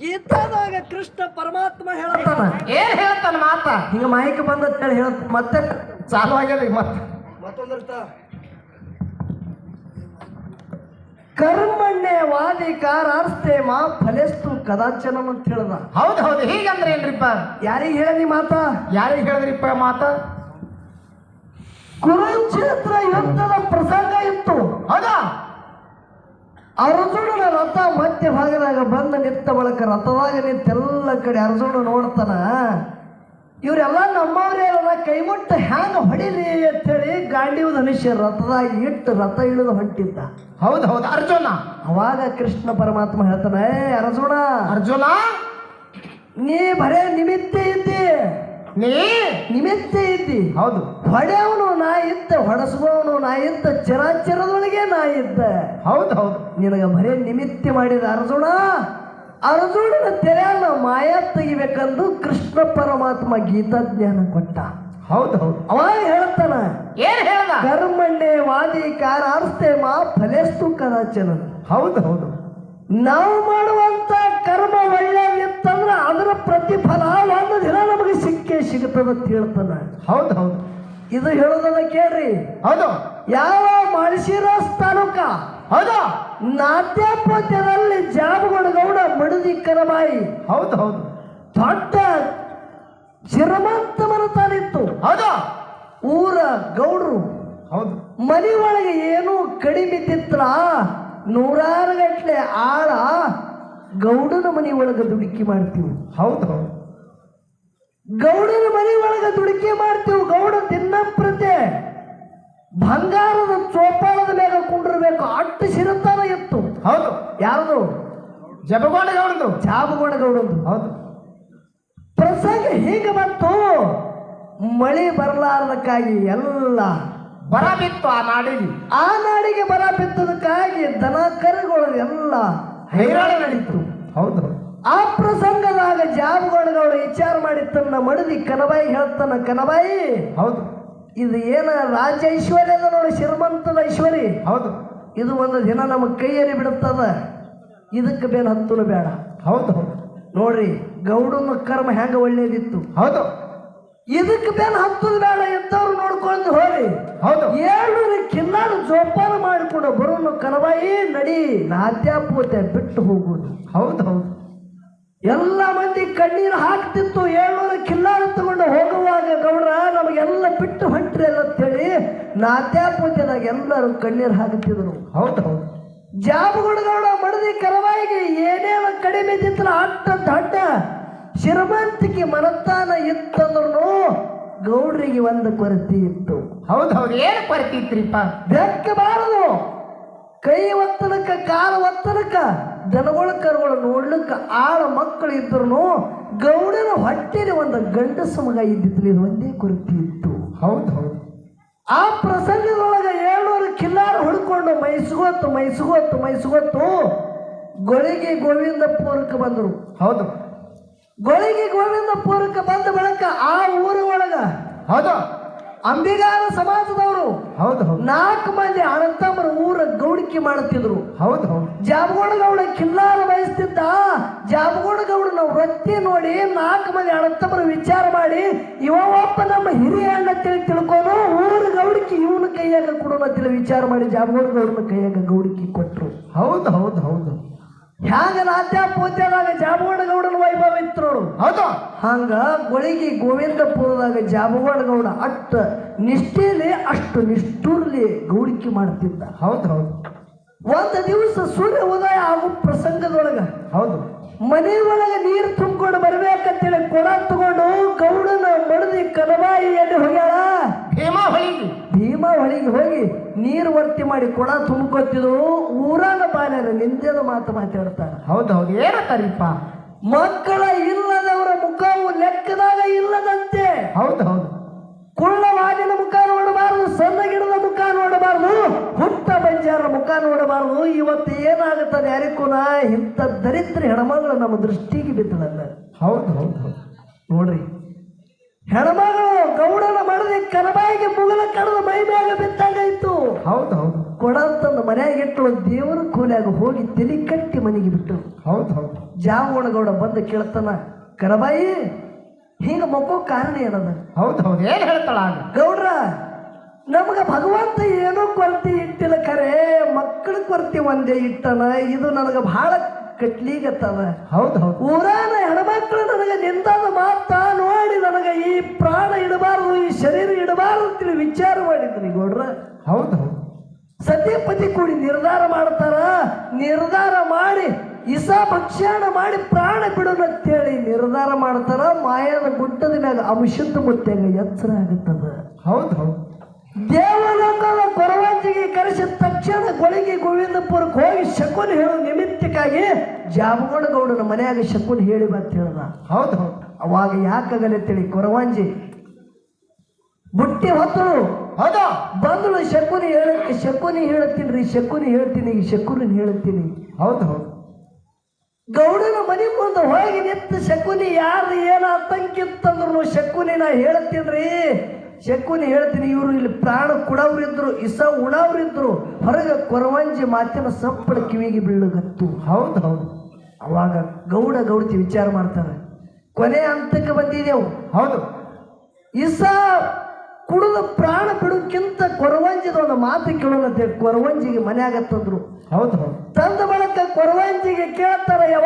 ಗೀತಾದಾಗ ಕೃಷ್ಣ ಪರಮಾತ್ಮ ಹೇಳ್ತಾನ ಏನ್ ಹೇಳ್ತಾನ ಮಾತ? ಹಿಂಗ ಮಾಹಿತಿ ಬಂದತ್ತೇಳಿ ಹೇಳ ಮತ್ತೆ ಚಾಲು ಆಗ್ಯದ ಈಗ ಮತ್ತೆ. ಮತ್ತೊಂದರ್ಥ ಕರ್ಮಣ್ಯ ವಾದಿಕಾರಾರ್ಸ್ಥೆ ಮಾ ಫಲೆಸ್ತು ಕದಾಚನ ಅಂತ ಹೇಳ್ದ. ಹೌದ್ ಹೌದು ಹೀಗಂದ್ರೆ ಏನ್ರಿಪ್ಪ? ಯಾರಿಗೆ ಹೇಳಿ ಮಾತ? ಯಾರಿಗೆ ಹೇಳಿದ್ರಿಪ್ಪ ಮಾತ? ಕುರುಕ್ಷೇತ್ರ ಯುದ್ಧದ ಪ್ರಸಂಗ ಇತ್ತು. ಹೌದಾ? ಅರ್ಜುನನ ರಥ ಮಧ್ಯ ಭಾಗದಾಗ ಬಂದ ನಿತ್ತ ಬಳಕ ರಥದಾಗ ನಿಂತೆಲ್ಲ ಕಡೆ ಅರ್ಜುನ ನೋಡ್ತಾನ ಇವರೆಲ್ಲ ನಮ್ಮವರೇ ಕೈ ಮುಟ್ಟ ಹ್ಯಾಂಗ ಹೊಡಿಲಿ ಅಂತೇಳಿ ಗಾಂಡಿವ ಧನುಷ್ಯ ರಥದಾಗ ಇಟ್ಟು ರಥ ಇಳಿದು ಹೊಂಟಿದ್ದ. ಹೌದು ಹೌದು ಅರ್ಜುನ. ಅವಾಗ ಕೃಷ್ಣ ಪರಮಾತ್ಮ ಹೇಳ್ತಾನೆ ಅರ್ಜುನ ಅರ್ಜುನ. ನೀ ಬರೇ ನಿಮಿತ್ತ ಇದ್ದಿ. ನೀ ನಿಮಿತ್ತ ಇದ್ದಿ? ಹೌದು. ಹೊಡೆಯವನು ನಾ ಇದ್ದ ಹೊಡೆಸುವವನು ನಾ ಇದ್ದ ಚರಾಚರದೊಳಗೆ ನಾ ಇದ್ದ. ಹೌದು ಹೌದು. ನಿನಗೆ ಬರೇ ನಿಮಿತ್ತ ಮಾಡಿದ ಅರ್ಜುನ ಅರ್ಜುನನ ತೆರೆಯನ್ನ ಮಾಯ ತೆಗಿಬೇಕಂದು ಕೃಷ್ಣ ಪರಮಾತ್ಮ ಗೀತಾ ಜ್ಞಾನ ಕೊಟ್ಟ. ಹೌದು ಹೌದು. ಅವ ಹೇಳ್ತಾನ? ಏನ್ ಹೇಳ್ದ? ಕರ್ಮಣ್ಣೆ ವಾದಿ ಕಾರಾರ್ಸ್ಥೆ ಮಾ ಫಲೇಸ್ತು ಕದಾಚನ ಹೌದು ಹೌದು. ನಾವು ಮಾಡುವಂತ ಕರ್ಮ ಒಳ್ಳೆಯದಿತ್ತಂದ್ರ ಅದರ ಪ್ರತಿಫಲ ಒಂದು ದಿನ ನಮಗೆ ಸಿಕ್ಕೇ ಸಿಗುತ್ತದೆ ಅಂತ ಹೇಳ್ತಾನ. ಹೌದು ಹೌದು. ಇದು ಹೇಳೋದನ್ನ ಕೇಳ್ರಿ. ಹೌದು. ಯಾವ ಮಾಳಶಿರಾಸ್ ತಾಲೂಕ ಹೌದು. ನಾಟ್ಯಾಪದ್ಯದಲ್ಲಿ ಜಾಬಗೌಡ ಮಡದಿ ಕರಬಾಯಿ ಹೌದು ಹೌದು. ದೊಡ್ಡ ಶ್ರೀಮಂತ ಮನತಾನಿತ್ತು ಹೌದು. ಊರ ಗೌಡ್ರು. ಹೌದು. ಮನೆ ಒಳಗೆ ಏನೂ ಕಡಿಮೆ ಇದ್ದಿತ್ರ ನೂರಾರು ಗಟ್ಲೆ ಆಳ ಗೌಡನ ಮನೆ ಒಳಗೆ ದುಡುಕಿ ಮಾಡ್ತೀವಿ. ಹೌದು. ಗೌಡನ ಮನೆ ಒಳಗೆ ದುಡುಕಿ ಮಾಡ್ತೀವಿ. ಗೌಡ ದಿನಂಪ್ರತೆ ಬಂಗಾರದ ಚೋಪಾಳದ ಮೇಲೆ ಕುಂಡಿರ್ಬೇಕು. ಅಟ್ಟು ಸಿರುತ್ತಾರ ಇತ್ತು. ಹೌದು. ಯಾರದು? ಜಪಗೊಂಡ ಗೌಡದು. ಜಾಬಗೋಡ ಗೌಡದು. ಹೌದು. ಪ್ರಸಂಗ ಹೀಗೆ ಬಂತು? ಮಳೆ ಬರಲಾರದಕ್ಕಾಗಿ ಎಲ್ಲ ಬರ ಬಿತ್ತು ಆ ನಾಡಿಗೆ. ಆ ನಾಡಿಗೆ ಬರ ಬಿತ್ತದಕ್ಕಾಗಿ ದನ ಕರುಗಳು ಎಲ್ಲ ಹೈರಾಣ ನಡೀತು. ಹೌದು. ಆ ಪ್ರಸಂಗದಾಗ ಜಾಬಗೌಡಗೌಡ ವಿಚಾರ ಮಾಡಿ ತನ್ನ ಮಡದಿ ಕನಬಾಯಿ ಹೇಳ್ತಾನ ಕನಬಾಯಿ ಹೌದು. ಇದು ಏನ ರಾಜ ಐಶ್ವರ್ಯದ ನೋಡಿ ಶ್ರೀಮಂತದ ಐಶ್ವರ್ಯ ಹೌದು. ಇದು ಒಂದು ದಿನ ನಮ್ಮ ಕೈಯಲ್ಲಿ ಬಿಡುತ್ತದ. ಇದಕ್ಕೆ ಬೇರೆ ಹತ್ತುನು ಬೇಡ. ಹೌದು ಹೌದು. ನೋಡ್ರಿ ಗೌಡನ ಕರ್ಮ ಹೆಂಗ ಒಳ್ಳೇದಿತ್ತು? ಹೌದು. ಇದಕ್ಕೆ ಬೇರೆ ಹತ್ತದ ಬೇಡ ಎಂತವ್ರು ನೋಡ್ಕೊಂಡು ಹೋಗಿ ಹೌದು. ಏಳು ಕಿನ್ನಾರ ಜೋಪಾನ ಮಾಡಿಕೊಂಡು ಬರೋನು ಕನಬಾಯಿ ನಡಿ ನಾದ್ಯಾಪೂತೆ ಬಿಟ್ಟು ಹೋಗುದು. ಹೌದು ಹೌದು. ಎಲ್ಲ ಮಂದಿ ಕಣ್ಣೀರು ಹಾಕ್ತಿತ್ತು ಏಳ್ನೂರು ಕಿಲ್ಲಾರು ತಗೊಂಡು ಹೋಗುವಾಗ ಗೌಡ್ರ ನಮಗೆಲ್ಲ ಬಿಟ್ಟು ಹೊಂಟ್ರಿ ಅಲ್ಲ ಅಂತೇಳಿ ನಾದ್ಯಾಪೂತೆದಾಗ ಎಲ್ಲರೂ ಕಣ್ಣೀರು ಹಾಕ್ತಿದ್ರು. ಹೌದು ಹೌದು. ಜಾಬಗುಡಗೌಡ ಮಡದಿ ಕರವಾಯಿಗೆ ಏನೇನು ಕಡಿಮೆ ಇದ್ದಿತ್ತಲ್ಲ ಅಟ್ಟ ದೊಡ್ಡ ಶ್ರೀಮಂತಿಕೆ ಮನತ್ತಾನ ಇತ್ತಂದ್ರೂ ಗೌಡ್ರಿಗೆ ಒಂದು ಕೊರತೆ ಇತ್ತು. ಹೌದು ಹೌದು. ಏನು ಪರಿತಿತ್ರಿಪ್ಪ ಬೆಕ್ಕಬಾರದು ಕೈ ಒತ್ತಲಕ್ಕ ಕಾಲ ಒತ್ತಲಕ್ಕ ದನಗಳ ಕರುಗಳು ನೋಡ್ಲಿಕ್ಕ ಆಳ ಮಕ್ಕಳು ಇದ್ರು ಗೌಡನ ಹೊಟ್ಟೆಲಿ ಒಂದು ಗಂಡಸ ಮಗ ಇದ್ದಿತ್ತು ಇದು ಒಂದೇ ಕೊರತೆ ಇತ್ತು. ಹೌದು ಹೌದು. ಆ ಪ್ರಸಂಗದೊಳಗೆ ಏಳ್ನೂರು ಕಿಲ್ಲಾರು ಹುಡ್ಕೊಂಡು ಮೈಸುಗೊತ್ತು ಮೈಸುಗೊತ್ತು ಮೈಸುಗೊತ್ತು ಗೊಳಿಗೆ ಗೋವಿಂದಪುರಕ್ಕೆ ಬಂದರು. ಹೌದು. ಗೊಳಿಗೆ ಪೂರಕ ಬಂದ ಬಳಿಕ ಆ ಊರ ಒಳಗ ಹೌದು. ಅಂಬಿಗಾರ ಸಮಾಜದವರು ಹೌದು. ಹೌದು ನಾಲ್ಕು ಮಂದಿ ಅಣ್ಣತಮ್ಮರು ಊರ ಗೌಡಿಕೆ ಮಾಡುತ್ತಿದ್ರು. ಹೌದು. ಹೌದು ಜಾಬಗೋಡ ಗೌಡ ಕಿಲ್ಲಾರ ವಹಿಸ್ತಿದ್ದ ಜಾಬಗೋಡ ಗೌಡನ ವೃತ್ತಿ ನೋಡಿ ನಾಲ್ಕು ಮಂದಿ ಅಣ್ಣತಮ್ಮರು ವಿಚಾರ ಮಾಡಿ ಇವ ಒಬ್ಬ ನಮ್ಮ ಹಿರಿಯ ಅಣ್ಣ ತಿಳಿ ತಿಳ್ಕೊಂಡು ಊರ ಗೌಡಿಕೆ ಇವನ ಕೈಯಾಗ ಕೊಡೋಣ ತಿಳಿ ವಿಚಾರ ಮಾಡಿ ಜಾಬಗೋಡ ಗೌಡನ ಕೈಯಾಗ ಗೌಡಿಕೆ ಕೊಟ್ರು. ಹೌದು ಹೌದು ಹೌದು. ಹ್ಯಾಂಗ ರಾಜ್ಯ ಪೂಜ್ಯದಾಗ ಜಾಬಗೋಡ ಗೌಡನ ವೈಭವ ಇತ್ತು ನೋಡು ಹೌದು. ಹಂಗ ಗುಳಿಗಿ ಗೋವಿಂದಪುರದಾಗ ಜಾಬಗೋಡ ಗೌಡ ಅಷ್ಟ ನಿಷ್ಠೆಲಿ ಅಷ್ಟು ನಿಷ್ಠುರ್ಲಿ ಗೌಡಿಕೆ ಮಾಡ್ತಿದ್ದ. ಹೌದು ಹೌದು. ಒಂದು ದಿವಸ ಸೂರ್ಯ ಉದಯ ಆಗೋ ಪ್ರಸಂಗದೊಳಗ ಹೌದು. ಮನೆ ಒಳಗೆ ನೀರು ತುಂಬಿಕೊಂಡು ಬರ್ಬೇಕಂತೇಳಿ ಕೊಡ ತಗೊಂಡು ಗೌಡನ ಮಡದಿ ಕಲಬಾಯಿಯಲ್ಲಿ ಹೋಗ್ಯಾಳ. ಭೀಮಾ ಹೊಳಿಗೆ ಭೀಮಾ ಹೊಳಿಗೆ ಹೋಗಿ ನೀರು ವರ್ತಿ ಮಾಡಿ ಕೊಡ ತುಂಬ್ಕೊತಿದ್ರು ಊರಾಗ ಬಾಲ್ಯರ ನಿಂದೇದ ಮಾತು ಮಾತಾಡ್ತಾರೆ ಹೌದು ಹೌದು. ಏನತ್ತಾರಿಪ್ಪ ಮಕ್ಕಳ ಇಲ್ಲದವರ ಮುಖವು ಲೆಕ್ಕದಾಗ ಇಲ್ಲದಂತೆ. ಹೌದು ಹೌದು. ಕುಳ್ಳವಾದಿನ ಮುಖ ನೋಡಬಾರದು ಸಣ್ಣ ಗಿಡದ ಮುಖ ನೋಡಬಾರದು. ಹುಟ್ಟ ಬಂಜಾರ ಮುಖ ನೋಡಬಾರದು. ಇವತ್ತು ಏನಾಗುತ್ತದೆ ಯಾರಿಗೂ ನಾ ಇಂಥ ದರಿದ್ರ ಹೆಣ್ಮಗಳು ನಮ್ಮ ದೃಷ್ಟಿಗೆ ಬಿದ್ದಳಲ್ಲ ಹೌದು ಹೌದು ಹೌದು. ನೋಡ್ರಿ. ಹೆಣಮಗಳು ಗೌಡನ ಮಾಡದೆ ಕರಬಾಯಿಗೆ ಮುಗಲ ಕಡದ ಮೈ ಮ್ಯಾಗ ಬಿದ್ದಾಗಾಯ್ತು ಹೌದು ಹೌದು. ಕೊಡ ತಂದು ಮನೆಯಾಗ ಇಟ್ಟು ದೇವರ ಕೂಲಿಯಾಗ ಹೋಗಿ ತಲೆ ಕಟ್ಟಿ ಮನೆಗೆ ಬಿಟ್ಟು ಹೌದು ಹೌದು. ಗೌಡ ಬಂದು ಕೇಳ್ತಾನ ಕರಬಾಯಿ ಹಿಂಗ ಮಕ್ಕೋ ಕಾರಣ ಏನದ? ಹೌದು ಹೌದು. ಏನ್ ಹೇಳ್ತಾಳ ಗೌಡ್ರ ನಮ್ಗ ಭಗವಂತ ಏನೋ ಕೊರತೆ ಇಟ್ಟಿಲ್ಲ ಖರೆ ಮಕ್ಕಳ ಕೊರತೆ ಒಂದೇ ಇಟ್ಟನ ಇದು ನನಗ ಬಹಳ ಕಟ್ಲಿಗತ್ತದ. ಹೌದು ಹೌದು. ಊರಾನ ಹೆಣ್ಮಕ್ಳು ನನಗೆ ನಿಂತಾದ ಮಾತ ನೋಡಿ ನನಗೆ ಈ ಪ್ರಾಣ ಇಡಬಾರದು ಈ ಶರೀರ ಇಡಬಾರದು ಅಂತೇಳಿ ವಿಚಾರ ಮಾಡಿದ್ರಿ ಗೌಡ್ರ. ಹೌದು ಸತ್ಯಪತಿ ಕೂಡಿ ನಿರ್ಧಾರ ಮಾಡ್ತಾರ. ನಿರ್ಧಾರ ಮಾಡಿ ಇಸ ಭಕ್ಷಣ ಮಾಡಿ ಪ್ರಾಣ ಬಿಡೋಣ ಅಂತೇಳಿ ನಿರ್ಧಾರ ಮಾಡ್ತಾರ. ಮಾಯದ ಗುಡ್ಡದ ಮ್ಯಾಗ ಅಂಶದ ಮುತ್ತೆಗ ಎಚ್ಚರ ಆಗುತ್ತದ. ಹೌದು ಹೌದು. ದೇವಲೋಕದ ಕೊರವಂಜಿಗೆ ಕರೆಸಿದ ತಕ್ಷಣ ಗೊಳಗಿ ಗೋವಿಂದಪುರಕ್ಕೆ ಹೋಗಿ ಶಕುನ್ ಹೇಳೋ ನಿಮಿತ್ತಕ್ಕಾಗಿ ಗೌಡನ ಮನೆಯಾಗ ಶಕುನ್ ಹೇಳಿ ಬಂತ ಹೇಳ್ದ. ಹೌದು ಹೌದು. ಅವಾಗ ಯಾಕಾಗಲ್ಲ ತಿಳಿ ಕೊರವಾಂಜಿ ಬುಟ್ಟಿ ಹೊತ್ತಳು. ಹೌದು? ಬಂದಳು ಶಕುನಿ ಹೇಳಕ್ಕೆ ಶಕುನಿ ಹೇಳ್ತೀನಿ ರೀ ಶಕುನಿ ಹೇಳ್ತೀನಿ ಈ ಶಕುನಿ ಹೇಳ್ತೀನಿ. ಹೌದು ಹೌದು. ಗೌಡನ ಮನೆ ಮುಂದೆ ಹೋಗಿ ನಿಂತ ಶಕುನಿ ಯಾರು ಏನು ಆತಂಕಿತ್ತಂದ್ರು ಶಕುನಿ ನಾ ಹೇಳ್ತೀನಿ ರೀ. ಶಕುನಿ ಹೇಳ್ತೀನಿ ಇವರು ಇಲ್ಲಿ ಪ್ರಾಣ ಕುಡವ್ರಿದ್ರು ಇಸ ಉಣವ್ರಿದ್ರು ಹೊರಗೆ ಕೊರವಂಜಿ ಮಾತಿನ ಸಪ್ಪಳ ಕಿವಿಗೆ ಬೀಳುಗತ್ತು. ಹೌದು ಹೌದು. ಅವಾಗ ಗೌಡ ಗೌಡತಿ ವಿಚಾರ ಮಾಡ್ತಾರೆ. ಕೊನೆ ಹಂತಕ್ಕೆ ಬಂದಿದೆವು. ಹೌದು. ಇಸ ಕುಡಿದು ಪ್ರಾಣ ಬಿಡೋಕ್ಕಿಂತ ಕೊರವಂಜಿದ ಒಂದು ಮಾತು ಕೇಳೋಣ ಕೊರವಂಜಿಗೆ ಮನ್ಯಾಗ ತಂದ್ರು. ಹೌದು ಹೌದು. ತಂದ ಬಳಕ ಕೊರವಂಜಿಗೆ ಕೇಳ್ತಾರ ಯವ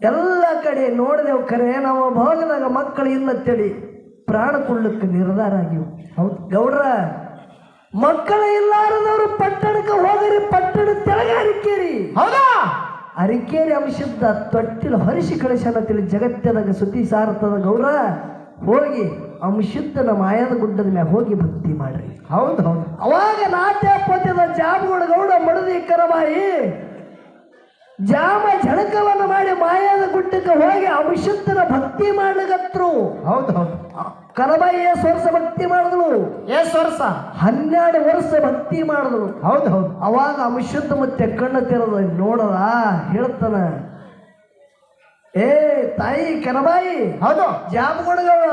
ಎಲ್ಲ ಕಡೆ ನೋಡಿದೆವು ಕರೆ ನಾವು ಭಾಗದಾಗ ಮಕ್ಕಳು ಇಲ್ಲ ಅಂತೇಳಿ ಪ್ರಾಣ ಕೊಡ್ಲಿಕ್ಕೆ ನಿರ್ಧಾರ ಆಗಿವು. ಹೌದು ಗೌಡ್ರ ಮಕ್ಕಳ ಇಲ್ಲಾರದವರು ಪಟ್ಟಣಕ್ಕೆ ಹೋಗರಿ ಪಟ್ಟಣ ತೆಳಗೆ ಅರಿಕೇರಿ. ಹೌದಾ? ಅರಿಕೇರಿ ಅಂಶದ ತೊಟ್ಟಿಲು ಹರಿಸಿ ತಿಳಿ ಜಗತ್ತಿನಾಗ ಸುದ್ದಿ ಸಾರತದ ಗೌಡ್ರ ಹೋಗಿ ಅಂಶುದ್ಧನ ಮಾಯದ ಗುಡ್ಡದ ಮ್ಯಾಗ ಹೋಗಿ ಭಕ್ತಿ ಮಾಡ್ರಿ. ಹೌದು ಹೌದು. ಅವಾಗ ನಾಟ್ಯ ಪದ್ಯದ ಜಾಬ್ಗಳು ಗೌಡ ಮಡದಿ ಕರಬಾಯಿ ಜಾಮ ಝಳಕವನ್ನು ಮಾಡಿ ಮಾಯಾದ ಗುಡ್ಡಕ್ಕೆ ಹೋಗಿ ಅಂಶುದ್ಧನ ಭಕ್ತಿ ಮಾಡ್ಲಿಕತ್ರು ಹೌದು ಹೌದು. ಕರಬಾಯಿ ಎಷ್ಟು ವರ್ಷ ಭಕ್ತಿ ಮಾಡಿದ್ಳು ಎಷ್ಟು ವರ್ಷ? ಹನ್ನೆರಡು ವರ್ಷ ಭಕ್ತಿ ಮಾಡಿದಳು ಹೌದು ಹೌದು. ಅವಾಗ ಅವಿಶುದ್ಧ ಮತ್ತೆ ಕಣ್ಣು ತೆರೆದ ನೋಡದ ಹೇಳ್ತಾನ ಏ ತಾಯಿ ಕರಬಾಯಿ ಹೌದು. ಜಾಮಗೊಡಗವ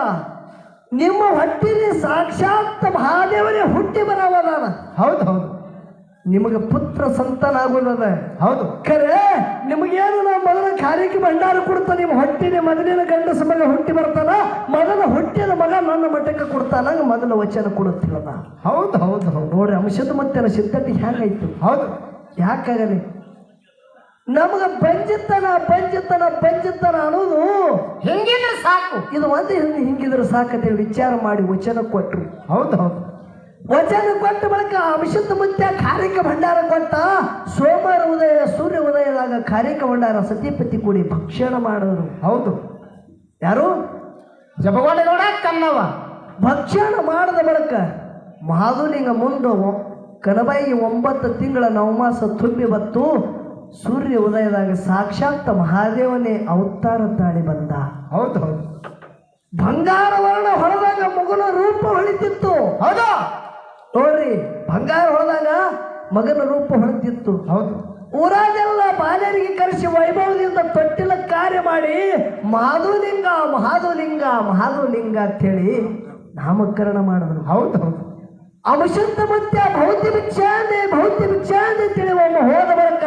ನಿಮ್ಮ ಹೊಟ್ಟಿನ ಸಾಕ್ಷಾತ್ ಮಹಾದೇವನೇ ಹುಟ್ಟಿ ಬರವದಾನ ಹೌದು ಹೌದು. ನಿಮಗೆ ಪುತ್ರ ಸಂತಾನ ಆಗುವುದದ ಹೌದು. ಖರೆ ನಿಮಗೇನು ನಾ ಮೊದಲ ಕಾರ್ಯಕ್ಕೆ ಭಂಡಾರ ಕೊಡ್ತಾ ನಿಮ್ಮ ಹೊಟ್ಟಿನ ಮೊದಲಿನ ಗಂಡಸ ಮಗ ಹುಟ್ಟಿ ಬರ್ತಾನ ಮೊದಲ ಹುಟ್ಟಿದ ಮಗ ನನ್ನ ಮಠಕ್ಕೆ ಕೊಡ್ತಾನ ಮೊದಲ ವಚನ ಕೊಡುತ್ತಿಲ್ಲದ ಹೌದು ಹೌದು ಹೌದು. ನೋಡ್ರಿ ಅಂಶದ ಮತ್ತೆ ಸಿದ್ಧತೆ ಹೇಗಾಯ್ತು ಹೌದು. ಯಾಕಾಗಲಿ? ನಮಗ ಬಂಜಿತನ ಬಂಜಿತನ ಬಂಜಿತನ ಅನ್ನೋದು ಹಿಂಗಿದ್ರೆ ಸಾಕು. ಇದು ಒಂದು ಹಿಂಗಿದ್ರೆ ಸಾಕತೆ ವಿಚಾರ ಮಾಡಿ ವಚನ ಕೊಟ್ರು. ಹೌದು ಹೌದು. ವಚನ ಕೊಟ್ಟ ಬಳಿಕ ಅಂಶದ ಮುತ್ಯ ಕಾರಿಕ ಭಂಡಾರ ಕೊಟ್ಟ ಸೋಮವಾರ ಉದಯ ಸೂರ್ಯ ಉದಯದಾಗ ಖಾರಿಕ ಭಂಡಾರ ಸತಿಪತಿ ಕೂಡಿ ಭಕ್ಷಣ ಮಾಡಿದ್ರು. ಹೌದು. ಯಾರು? ಜಪಗೋಡೆಗೌಡ ಕನ್ನವ. ಭಕ್ಷಣ ಮಾಡಿದ ಬಳಿಕ ಮಹಾದುಲಿಂಗ ಮುಂದೆ ಕನಬಾಯಿ ಕನಬಾಯಿಗೆ ಒಂಬತ್ತು ತಿಂಗಳ ನವಮಾಸ ತುಂಬಿ ಬತ್ತು ಸೂರ್ಯ ಉದಯದಾಗ ಸಾಕ್ಷಾತ್ ಮಹಾದೇವನೇ ಅವತಾರ ತಾಳಿ ಬಂದ. ಹೌದು ಹೌದು. ಬಂಗಾರ ವರ್ಣ ಹೊರದಾಗ ಮಗನ ರೂಪ ಹೊಳಿತಿತ್ತು. ಹೌದು. ನೋಡ್ರಿ ಬಂಗಾರ ಹೋದಾಗ ಮಗನ ರೂಪ ಹೊಡೆದಿತ್ತು ಹೌದು. ಊರಾದೆಲ್ಲ ಬಾಲ್ಯರಿಗೆ ಕರೆಸಿ ವೈಭವದಿಂದ ತೊಟ್ಟಿಲ ಕಾರ್ಯ ಮಾಡಿ ಮಾಧುಲಿಂಗ ಮಹಾದುಲಿಂಗ ಮಹಾದುಲಿಂಗ ಅಂತೇಳಿ ನಾಮಕರಣ ಮಾಡಿದ್ರು. ಹೌದು ಹೌದು. ಅವಶುದ್ಧ ಮತ್ಯ ಭೌತಿ ಭಿಕ್ಷಾಂದೆ ಭೌತಿ ಭಿಕ್ಷಾಂದೆ ತಿಳಿ ಒಮ್ಮೆ ಹೋದ ಬಳಿಕ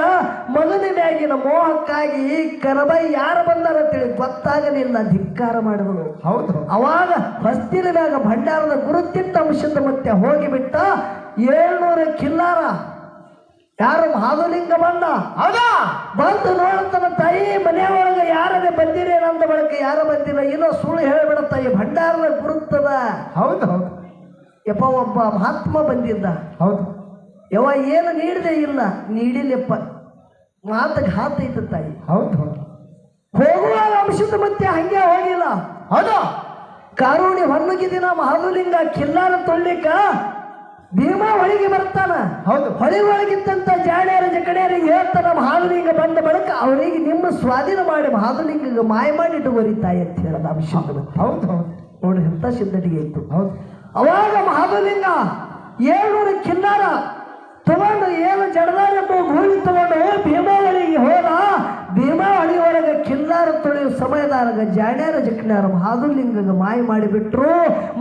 ಮಗನ ಮ್ಯಾಗಿನ ಮೋಹಕ್ಕಾಗಿ ಕರಬೈ ಯಾರು ಬಂದಾರ ಅಂತೇಳಿ ಗೊತ್ತಾಗಲಿಲ್ಲ ಧಿಕ್ಕಾರ ಮಾಡಿದನು. ಹೌದು. ಅವಾಗ ಹೊಸ್ತಿನ ಮ್ಯಾಗ ಭಂಡಾರದ ಗುರುತಿಟ್ಟ ಅಂಶದ ಮತ್ತೆ ಹೋಗಿಬಿಟ್ಟ ಏಳ್ನೂರ ಕಿಲ್ಲಾರ. ಯಾರು ಮಹಾದುಲಿಂಗ ಬಂದ? ಹೌದಾ? ಬಂದು ನೋಡ್ತಾನ ತಾಯಿ ಮನೆಯೊಳಗೆ ಯಾರೇ ಬಂದಿರೇನಂದ ಬಳಿಕ ಯಾರು ಬಂದಿಲ್ಲ? ಏನೋ ಸುಳ್ಳು ಹೇಳಿಬಿಡತ್ತ ತಾಯಿ ಭಂಡಾರದ ಗುರುತದ. ಹೌದು ಹೌದು. ಯಪ್ಪ ಒಬ್ಬ ಮಹಾತ್ಮ ಬಂದಿದ್ದ. ಹೌದು. ಯವ ಏನು ನೀಡದೆ ಇಲ್ಲ. ನೀಡಿಲ್ಲಪ್ಪ. ಮಾತ ಘಾತ ಐತ ತಾಯಿ. ಹೌದು ಹೌದು. ಹೋಗುವಾಗ ಅಂಶದ ಮತ್ತೆ ಹಂಗೆ ಹೋಗಿಲ್ಲ. ಹೌದು. ಕಾರುಣಿ ಹೊನ್ನಗಿ ದಿನ ಕಿಲ್ಲಾರ ತೊಳ್ಲಿಕ್ಕ ಭೀಮಾ ಹೊಳಿಗೆ ಬರ್ತಾನ. ಹೌದು. ಹೊಳಿ ಒಳಗಿದ್ದಂತ ಜಾಡ್ಯಾರ ಜಕಡ್ಯಾರಿಗೆ ಹೇಳ್ತಾನ ಮಹಾಲಿಂಗ ಬಂದ ಬಳಿಕ ಅವರಿಗೆ ನಿಮ್ಮ ಸ್ವಾಧೀನ ಮಾಡಿ ಮಹಾನುಲಿಂಗ ಮಾಯ ಮಾಡಿ ಇಟ್ಟುವರಿ ತಾಯಿ ಅಂತ ಹೇಳದ ಅಂಶ ಹೌದು ಹೌದು. ನೋಡಿ ಎಂಥ ಸಿದ್ಧಟಿಗೆ ಇತ್ತು ಹೌದು. ಅವಾಗ ಮಹಾಬಲಿಂಗ ಏಳ್ನೂರು ಕಿನ್ನಾರ ತಗೊಂಡು ಏನು ಜಡದಾರ ಗೂಳಿ ತಗೊಂಡು ಭೀಮಾವಳಿಗೆ ಹೋದ. ಭೀಮಾವಳಿ ಒಳಗೆ ಕಿನ್ನಾರ ತೊಳೆಯುವ ಸಮಯದಾಗ ಜಾಣ್ಯಾರ ಜಿಕ್ನಾರ ಮಹಾದುರ್ಲಿಂಗ ಮಾಯ ಮಾಡಿಬಿಟ್ರು.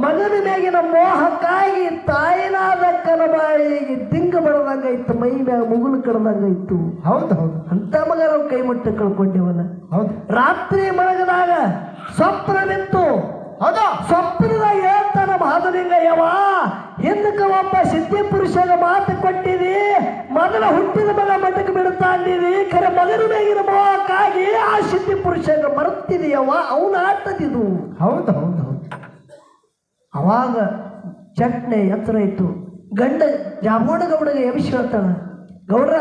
ಮಗನ ಮ್ಯಾಗಿನ ಮೋಹಕ್ಕಾಗಿ ತಾಯಿನಾದ ಕನಬಾಯಿಗೆ ದಿಂಗ ಬಡದಂಗ ಇತ್ತು ಮೈ ಮ್ಯಾಗ ಮುಗುಲು ಕಡದಂಗ ಇತ್ತು ಹೌದು ಹೌದು. ಅಂತ ಮಗ ನಾವು ಕೈ ಮುಟ್ಟ ಕಳ್ಕೊಂಡೇವಲ್ಲ ಹೌದು. ರಾತ್ರಿ ಮಲಗದಾಗ ಸ್ವಪ್ನ ನಿಂತು ಹೌದಾ? ಮಹಾದಲಿಂಗ ಯವ ಹಿಂದಕ್ಕೆ ಒಬ್ಬ ಸಿದ್ಧಿ ಪುರುಷನ ಮಾತು ಕೊಟ್ಟಿದಿ ಮೊದಲ ಹುಟ್ಟಿದ ಮಗ ಮಠಕ್ಕೆ ಬಿಡುತ್ತಾ ಅಂದಿದಿ ಕರೆ ಮಗನ ಮೇಗಿರಬೇಕಾಗಿ ಆ ಸಿದ್ಧಿ ಪುರುಷನ ಮರುತ್ತಿದೆಯವ ಅವನ ಆಟದಿದು ಹೌದು ಹೌದು ಹೌದು. ಅವಾಗ ಚಟ್ನೆ ಎತ್ತರ ಇತ್ತು. ಗಂಡ ಜಾಮೋಣ ಗೌಡಗೆ ಎಬ್ಸಿ ಹೇಳ್ತಾನ ಗೌಡ್ರ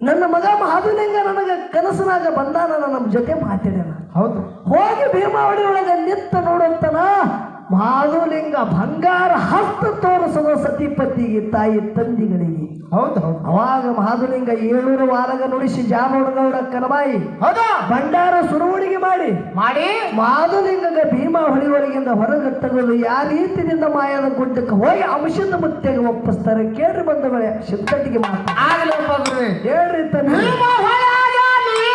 ನನ್ನ ಮಗ ಮಹಾದುಲಿಂಗ ನನಗೆ ಕನಸನಾಗ ಬಂದಾನ ನಮ್ಮ ಜೊತೆ ಮಾತಾಡ್ಯಾನ. ಹೌದು. ಹೋಗಿ ಭೀಮಾವಳಿ ಒಳಗೆ ನಿಂತ ನೋಡುತ್ತನ ಮಹಾದುಲಿಂಗ ಬಂಗಾರ ಹಸ್ತ ತೋರಿಸುವ ಸತಿಪತಿಗೆ ತಾಯಿ ತಂದಿಗಳಿಗೆ. ಹೌದು ಹೌದು. ಅವಾಗ ಮಾಧುಲಿಂಗ ಏಳೂರು ವಾರಗ ನುಡಿಸಿ ಜಾನೋಡಗೌಡ ಕನಬಾಯಿ ಹೌದು? ಭಂಡಾರ ಸುರುವಣಿಗೆ ಮಾಡಿ. ಮಾಡಿ? ಮಾಧುಲಿಂಗ ಭೀಮಾ ಹೊಳಿಯೊಳಗಿಂದ ಹೊರಗೆ ತೆಗೆದು ಯಾವ ರೀತಿಯಿಂದ ಮಾಯದ ಗುಡ್ಡಕ್ಕೆ ಹೋಗಿ ಅಂಶದ ಮುತ್ತೆಗೆ ಒಪ್ಪಿಸ್ತಾರೆ. ಕೇಳ್ರಿ ಬಂದ ಮೇಲೆ ಸಿದ್ಧತೆಗೆ ಮಾತು ಹೇಳ್ರಿ ಹೊಳೆ